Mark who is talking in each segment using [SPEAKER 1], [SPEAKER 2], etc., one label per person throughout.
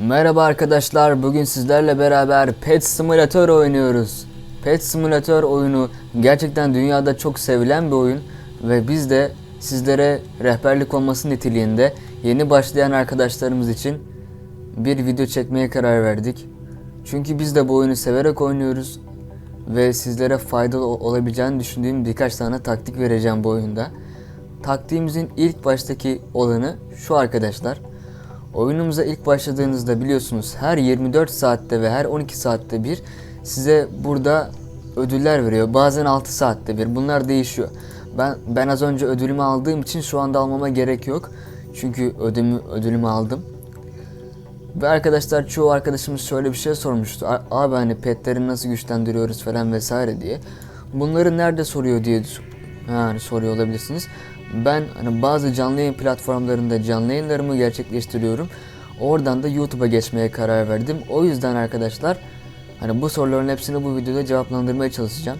[SPEAKER 1] Merhaba arkadaşlar. Bugün sizlerle beraber Pet Simulator oynuyoruz. Pet Simulator oyunu gerçekten dünyada çok sevilen bir oyun ve biz de sizlere rehberlik olması niteliğinde yeni başlayan arkadaşlarımız için bir video çekmeye karar verdik. Çünkü biz de bu oyunu severek oynuyoruz ve sizlere faydalı ol- olabileceğini düşündüğüm birkaç tane taktik vereceğim bu oyunda. Taktiğimizin ilk baştaki olanı şu arkadaşlar. Oyunumuza ilk başladığınızda biliyorsunuz her 24 saatte ve her 12 saatte bir size burada ödüller veriyor. Bazen 6 saatte bir. Bunlar değişiyor. Ben ben az önce ödülümü aldığım için şu anda almama gerek yok. Çünkü ödümü ödülümü aldım. Ve arkadaşlar çoğu arkadaşımız şöyle bir şey sormuştu. "A- Abi hani petleri nasıl güçlendiriyoruz falan vesaire diye. Bunları nerede soruyor diye yani soruyor olabilirsiniz. Ben hani bazı canlı yayın platformlarında canlı yayınlarımı gerçekleştiriyorum. Oradan da YouTube'a geçmeye karar verdim. O yüzden arkadaşlar hani bu soruların hepsini bu videoda cevaplandırmaya çalışacağım.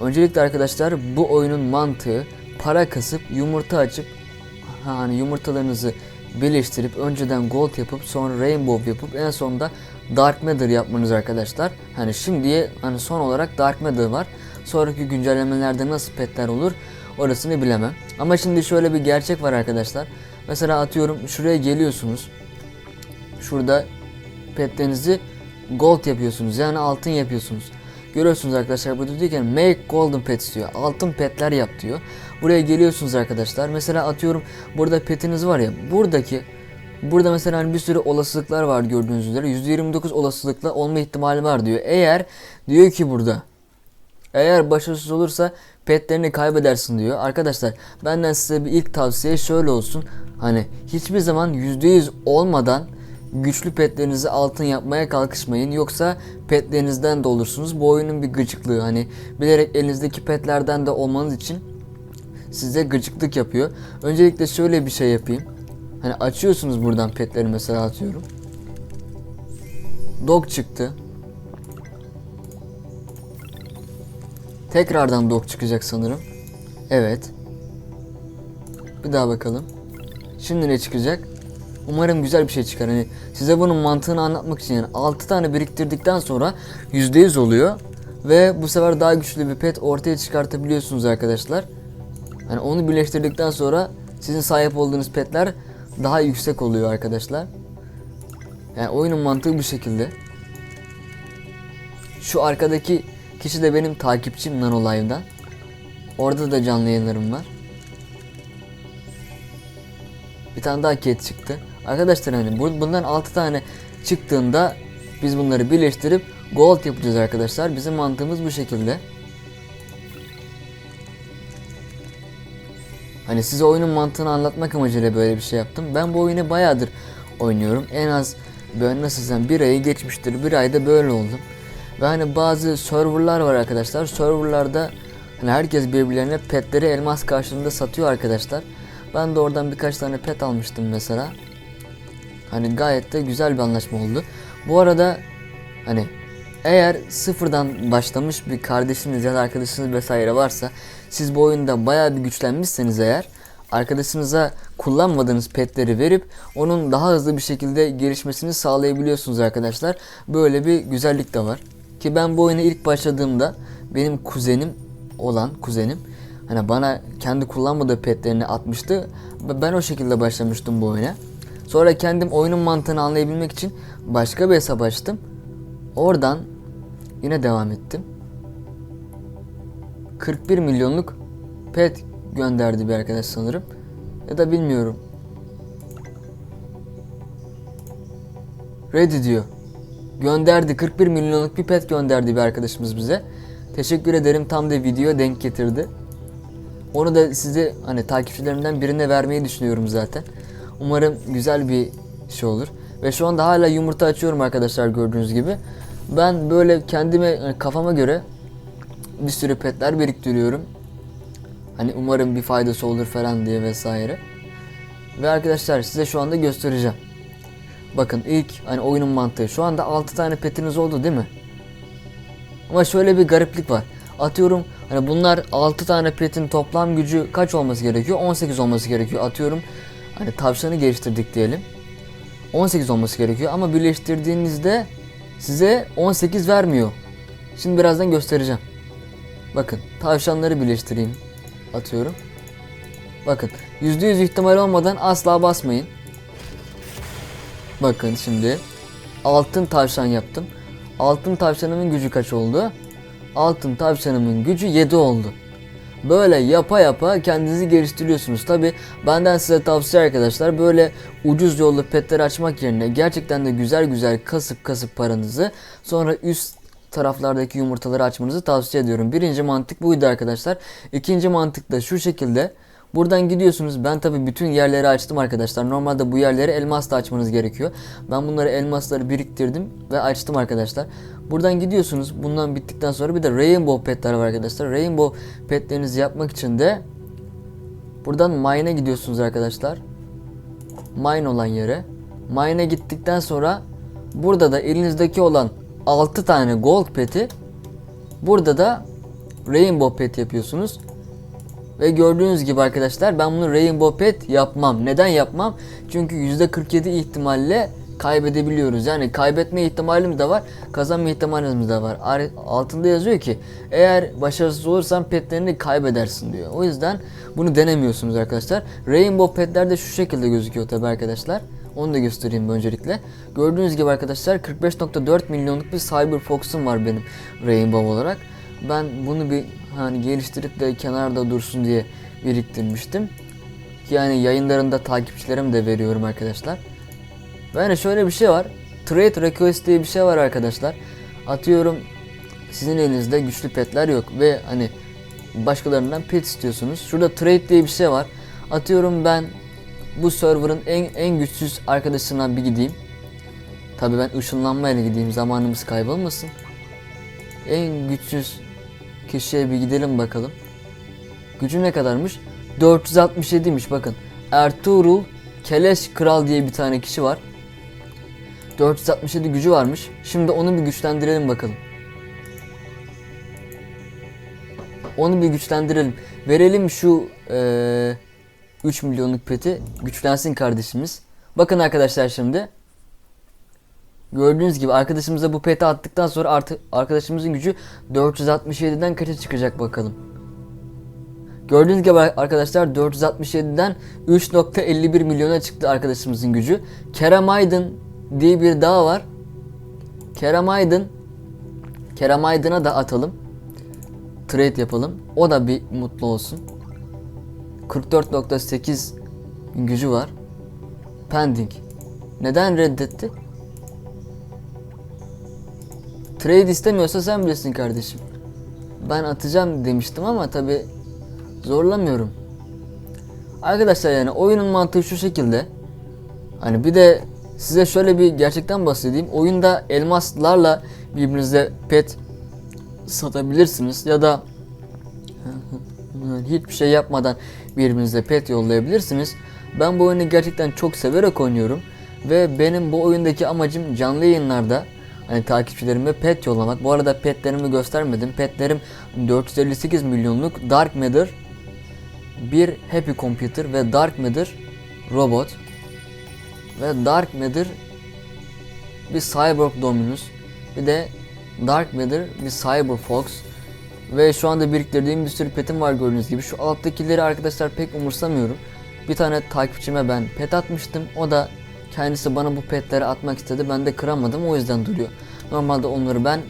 [SPEAKER 1] Öncelikle arkadaşlar bu oyunun mantığı para kasıp yumurta açıp Ha, hani yumurtalarınızı birleştirip önceden gold yapıp sonra rainbow yapıp en sonunda dark matter yapmanız arkadaşlar. Hani şimdiye hani son olarak dark matter var. Sonraki güncellemelerde nasıl petler olur orasını bilemem. Ama şimdi şöyle bir gerçek var arkadaşlar. Mesela atıyorum şuraya geliyorsunuz. Şurada petlerinizi gold yapıyorsunuz yani altın yapıyorsunuz. Görüyorsunuz arkadaşlar burada diyor ki make golden pets diyor. Altın petler yap diyor. Buraya geliyorsunuz arkadaşlar. Mesela atıyorum burada petiniz var ya buradaki burada mesela hani bir sürü olasılıklar var gördüğünüz üzere. %29 olasılıkla olma ihtimali var diyor. Eğer diyor ki burada eğer başarısız olursa petlerini kaybedersin diyor. Arkadaşlar benden size bir ilk tavsiye şöyle olsun. Hani hiçbir zaman %100 olmadan güçlü petlerinizi altın yapmaya kalkışmayın. Yoksa petlerinizden de olursunuz. Bu oyunun bir gıcıklığı. Hani bilerek elinizdeki petlerden de olmanız için size gıcıklık yapıyor. Öncelikle şöyle bir şey yapayım. Hani açıyorsunuz buradan petleri mesela atıyorum. Dog çıktı. Tekrardan dog çıkacak sanırım. Evet. Bir daha bakalım. Şimdi ne çıkacak? Umarım güzel bir şey çıkar. Hani size bunun mantığını anlatmak için yani 6 tane biriktirdikten sonra %100 oluyor. Ve bu sefer daha güçlü bir pet ortaya çıkartabiliyorsunuz arkadaşlar. Hani onu birleştirdikten sonra sizin sahip olduğunuz petler daha yüksek oluyor arkadaşlar. Yani oyunun mantığı bu şekilde. Şu arkadaki kişi de benim takipçim Nano Live'dan. Orada da canlı yayınlarım var. Bir tane daha ket çıktı. Arkadaşlar hani bu- bundan 6 tane çıktığında biz bunları birleştirip gold yapacağız arkadaşlar. Bizim mantığımız bu şekilde. Hani size oyunun mantığını anlatmak amacıyla böyle bir şey yaptım. Ben bu oyunu bayağıdır oynuyorum. En az böyle nasıl desem bir ayı geçmiştir. Bir ayda böyle oldum. Ve hani bazı serverlar var arkadaşlar. Serverlarda hani herkes birbirlerine petleri elmas karşılığında satıyor arkadaşlar. Ben de oradan birkaç tane pet almıştım mesela. Hani gayet de güzel bir anlaşma oldu. Bu arada hani eğer sıfırdan başlamış bir kardeşiniz ya da arkadaşınız vesaire varsa siz bu oyunda bayağı bir güçlenmişseniz eğer arkadaşınıza kullanmadığınız petleri verip onun daha hızlı bir şekilde gelişmesini sağlayabiliyorsunuz arkadaşlar. Böyle bir güzellik de var. Ki ben bu oyuna ilk başladığımda benim kuzenim olan kuzenim hani bana kendi kullanmadığı petlerini atmıştı. Ben o şekilde başlamıştım bu oyuna. Sonra kendim oyunun mantığını anlayabilmek için başka bir hesap açtım. Oradan yine devam ettim. 41 milyonluk pet gönderdi bir arkadaş sanırım. Ya da bilmiyorum. Ready diyor. Gönderdi 41 milyonluk bir pet gönderdi bir arkadaşımız bize. Teşekkür ederim tam da video denk getirdi. Onu da size hani takipçilerimden birine vermeyi düşünüyorum zaten. Umarım güzel bir şey olur. Ve şu anda hala yumurta açıyorum arkadaşlar gördüğünüz gibi. Ben böyle kendime hani kafama göre bir sürü petler biriktiriyorum. Hani umarım bir faydası olur falan diye vesaire. Ve arkadaşlar size şu anda göstereceğim. Bakın ilk hani oyunun mantığı. Şu anda 6 tane petiniz oldu değil mi? Ama şöyle bir gariplik var. Atıyorum hani bunlar 6 tane petin toplam gücü kaç olması gerekiyor? 18 olması gerekiyor. Atıyorum hani tavşanı geliştirdik diyelim. 18 olması gerekiyor ama birleştirdiğinizde size 18 vermiyor. Şimdi birazdan göstereceğim. Bakın tavşanları birleştireyim. Atıyorum. Bakın %100 ihtimal olmadan asla basmayın. Bakın şimdi altın tavşan yaptım. Altın tavşanımın gücü kaç oldu? Altın tavşanımın gücü 7 oldu. Böyle yapa yapa kendinizi geliştiriyorsunuz. Tabi benden size tavsiye arkadaşlar böyle ucuz yollu petler açmak yerine gerçekten de güzel güzel kasıp kasıp paranızı sonra üst taraflardaki yumurtaları açmanızı tavsiye ediyorum. Birinci mantık buydu arkadaşlar. İkinci mantık da şu şekilde. Buradan gidiyorsunuz. Ben tabi bütün yerleri açtım arkadaşlar. Normalde bu yerleri elmasla açmanız gerekiyor. Ben bunları elmasları biriktirdim ve açtım arkadaşlar. Buradan gidiyorsunuz. Bundan bittikten sonra bir de rainbow petler var arkadaşlar. Rainbow petlerinizi yapmak için de buradan mine'e gidiyorsunuz arkadaşlar. Mine olan yere. Mine'e gittikten sonra burada da elinizdeki olan 6 tane gold peti burada da rainbow pet yapıyorsunuz. Ve gördüğünüz gibi arkadaşlar ben bunu Rainbow Pet yapmam. Neden yapmam? Çünkü %47 ihtimalle kaybedebiliyoruz. Yani kaybetme ihtimalimiz de var, kazanma ihtimalimiz de var. Ar- Altında yazıyor ki eğer başarısız olursan petlerini kaybedersin diyor. O yüzden bunu denemiyorsunuz arkadaşlar. Rainbow Petler de şu şekilde gözüküyor tabi arkadaşlar. Onu da göstereyim öncelikle. Gördüğünüz gibi arkadaşlar 45.4 milyonluk bir Cyber Fox'um var benim Rainbow olarak. Ben bunu bir hani geliştirip de kenarda dursun diye biriktirmiştim. Yani yayınlarında takipçilerim de veriyorum arkadaşlar. Ve hani şöyle bir şey var. Trade request diye bir şey var arkadaşlar. Atıyorum sizin elinizde güçlü petler yok ve hani başkalarından pet istiyorsunuz. Şurada trade diye bir şey var. Atıyorum ben bu server'ın en en güçsüz arkadaşına bir gideyim. Tabii ben ışınlanmayla gideyim zamanımız kaybolmasın. En güçsüz kişiye bir gidelim bakalım. Gücü ne kadarmış? 467'miş bakın. Ertuğrul Keleş Kral diye bir tane kişi var. 467 gücü varmış. Şimdi onu bir güçlendirelim bakalım. Onu bir güçlendirelim. Verelim şu eee 3 milyonluk peti. Güçlensin kardeşimiz. Bakın arkadaşlar şimdi. Gördüğünüz gibi arkadaşımıza bu peti attıktan sonra artık arkadaşımızın gücü 467'den kaça çıkacak bakalım. Gördüğünüz gibi arkadaşlar 467'den 3.51 milyona çıktı arkadaşımızın gücü. Kerem Aydın diye bir dağ var. Kerem Aydın Kerem Aydın'a da atalım. Trade yapalım. O da bir mutlu olsun. 44.8 gücü var. Pending. Neden reddetti? Trade istemiyorsa sen bilirsin kardeşim. Ben atacağım demiştim ama tabi zorlamıyorum. Arkadaşlar yani oyunun mantığı şu şekilde. Hani bir de size şöyle bir gerçekten bahsedeyim. Oyunda elmaslarla birbirinize pet satabilirsiniz ya da hiçbir şey yapmadan birbirinize pet yollayabilirsiniz. Ben bu oyunu gerçekten çok severek oynuyorum ve benim bu oyundaki amacım canlı yayınlarda hani takipçilerime pet yollamak. Bu arada petlerimi göstermedim. Petlerim 458 milyonluk Dark Matter, bir Happy Computer ve Dark Matter robot ve Dark Matter bir Cyborg Dominus bir de Dark Matter bir Cyber Fox ve şu anda biriktirdiğim bir sürü petim var gördüğünüz gibi. Şu alttakileri arkadaşlar pek umursamıyorum. Bir tane takipçime ben pet atmıştım. O da kendisi bana bu petleri atmak istedi. Ben de kıramadım o yüzden duruyor. Normalde onları ben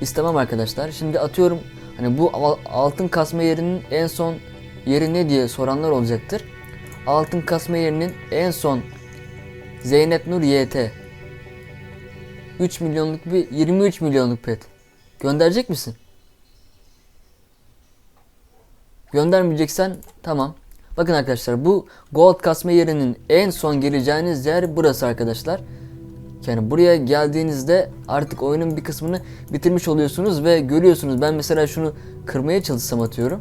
[SPEAKER 1] istemem arkadaşlar. Şimdi atıyorum hani bu al- altın kasma yerinin en son yeri ne diye soranlar olacaktır. Altın kasma yerinin en son Zeynep Nur YT 3 milyonluk bir 23 milyonluk pet. Gönderecek misin? Göndermeyeceksen tamam. Bakın arkadaşlar bu gold kasma yerinin en son geleceğiniz yer burası arkadaşlar. Yani buraya geldiğinizde artık oyunun bir kısmını bitirmiş oluyorsunuz ve görüyorsunuz. Ben mesela şunu kırmaya çalışsam atıyorum.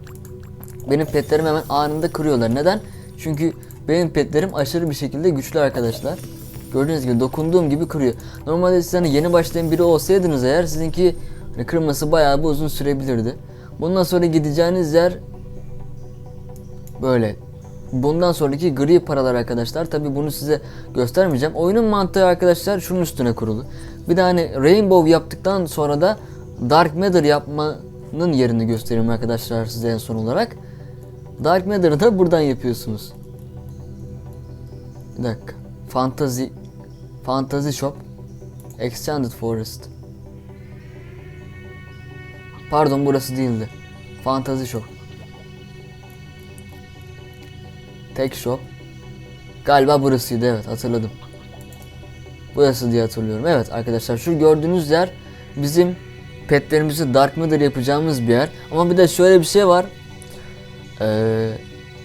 [SPEAKER 1] Benim petlerim hemen anında kırıyorlar. Neden? Çünkü benim petlerim aşırı bir şekilde güçlü arkadaşlar. Gördüğünüz gibi dokunduğum gibi kırıyor. Normalde siz hani yeni başlayan biri olsaydınız eğer sizinki hani kırması bayağı bir uzun sürebilirdi. Bundan sonra gideceğiniz yer böyle bundan sonraki gri paralar arkadaşlar. Tabi bunu size göstermeyeceğim. Oyunun mantığı arkadaşlar şunun üstüne kurulu. Bir de hani Rainbow yaptıktan sonra da Dark Matter yapmanın yerini göstereyim arkadaşlar size en son olarak. Dark Matter'ı da buradan yapıyorsunuz. Bir dakika. Fantasy Fantasy Shop Extended Forest Pardon burası değildi. Fantasy Shop Tek Shop Galiba burasıydı evet hatırladım. Burası diye hatırlıyorum. Evet arkadaşlar şu gördüğünüz yer bizim petlerimizi Dark Matter yapacağımız bir yer. Ama bir de şöyle bir şey var. Ee,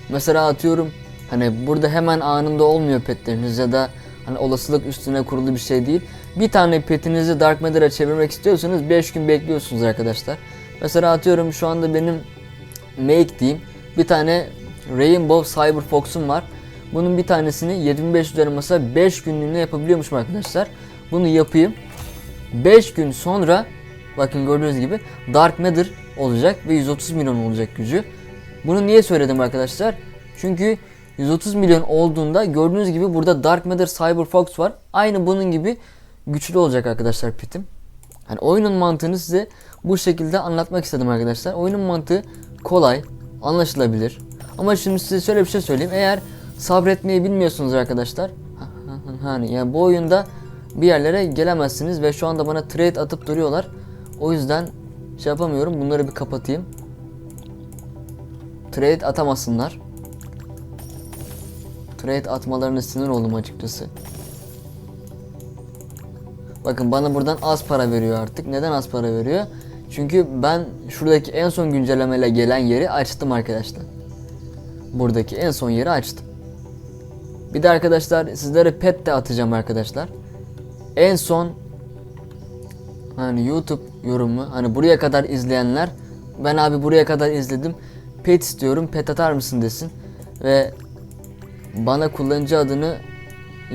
[SPEAKER 1] mesela atıyorum hani burada hemen anında olmuyor petleriniz ya da hani olasılık üstüne kurulu bir şey değil. Bir tane petinizi Dark Matter'a çevirmek istiyorsanız 5 gün bekliyorsunuz arkadaşlar. Mesela atıyorum şu anda benim make diyeyim bir tane Rainbow Cyber Fox'um var. Bunun bir tanesini 7500 elmasa 5 günlüğüne yapabiliyormuşum arkadaşlar. Bunu yapayım. 5 gün sonra bakın gördüğünüz gibi Dark Matter olacak ve 130 milyon olacak gücü. Bunu niye söyledim arkadaşlar? Çünkü 130 milyon olduğunda gördüğünüz gibi burada Dark Matter Cyber Fox var. Aynı bunun gibi güçlü olacak arkadaşlar pitim. Hani oyunun mantığını size bu şekilde anlatmak istedim arkadaşlar. Oyunun mantığı kolay, anlaşılabilir. Ama şimdi size şöyle bir şey söyleyeyim. Eğer sabretmeyi bilmiyorsunuz arkadaşlar. Hani yani bu oyunda bir yerlere gelemezsiniz ve şu anda bana trade atıp duruyorlar. O yüzden şey yapamıyorum. Bunları bir kapatayım. Trade atamasınlar. Trade atmalarına sinir oldum açıkçası. Bakın bana buradan az para veriyor artık. Neden az para veriyor? Çünkü ben şuradaki en son güncellemeyle gelen yeri açtım arkadaşlar. Buradaki en son yeri açtım. Bir de arkadaşlar sizlere pet de atacağım arkadaşlar. En son hani YouTube yorumu hani buraya kadar izleyenler ben abi buraya kadar izledim pet istiyorum pet atar mısın desin ve bana kullanıcı adını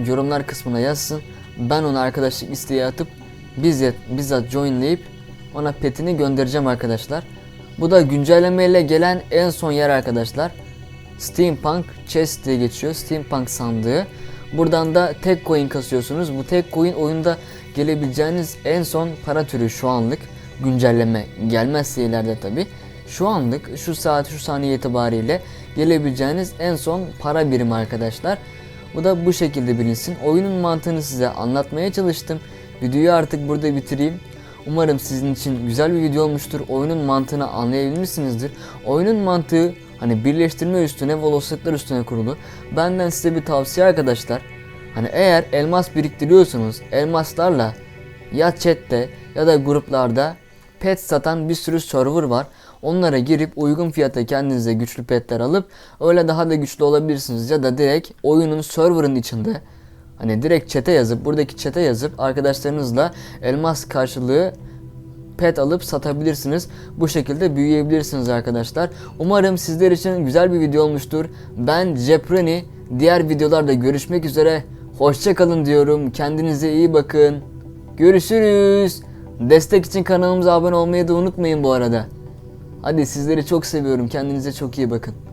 [SPEAKER 1] yorumlar kısmına yazsın. Ben ona arkadaşlık isteği atıp bizzat, bizzat joinleyip ona petini göndereceğim arkadaşlar. Bu da güncellemeyle gelen en son yer arkadaşlar. Steampunk Chest diye geçiyor. Steampunk sandığı. Buradan da tek coin kasıyorsunuz. Bu tek coin oyunda gelebileceğiniz en son para türü şu anlık. Güncelleme gelmezse ileride tabi. Şu anlık şu saat şu saniye itibariyle gelebileceğiniz en son para birimi arkadaşlar. Bu da bu şekilde bilinsin. Oyunun mantığını size anlatmaya çalıştım. Videoyu artık burada bitireyim. Umarım sizin için güzel bir video olmuştur. Oyunun mantığını anlayabilmişsinizdir. Oyunun mantığı hani birleştirme üstüne ve olasılıklar üstüne kurulu. Benden size bir tavsiye arkadaşlar. Hani eğer elmas biriktiriyorsanız elmaslarla ya chatte ya da gruplarda pet satan bir sürü server var. Onlara girip uygun fiyata kendinize güçlü petler alıp öyle daha da güçlü olabilirsiniz ya da direkt oyunun serverın içinde hani direkt çete yazıp buradaki çete yazıp arkadaşlarınızla elmas karşılığı pet alıp satabilirsiniz. Bu şekilde büyüyebilirsiniz arkadaşlar. Umarım sizler için güzel bir video olmuştur. Ben Cepreni. Diğer videolarda görüşmek üzere. Hoşçakalın diyorum. Kendinize iyi bakın. Görüşürüz. Destek için kanalımıza abone olmayı da unutmayın bu arada. Hadi sizleri çok seviyorum. Kendinize çok iyi bakın.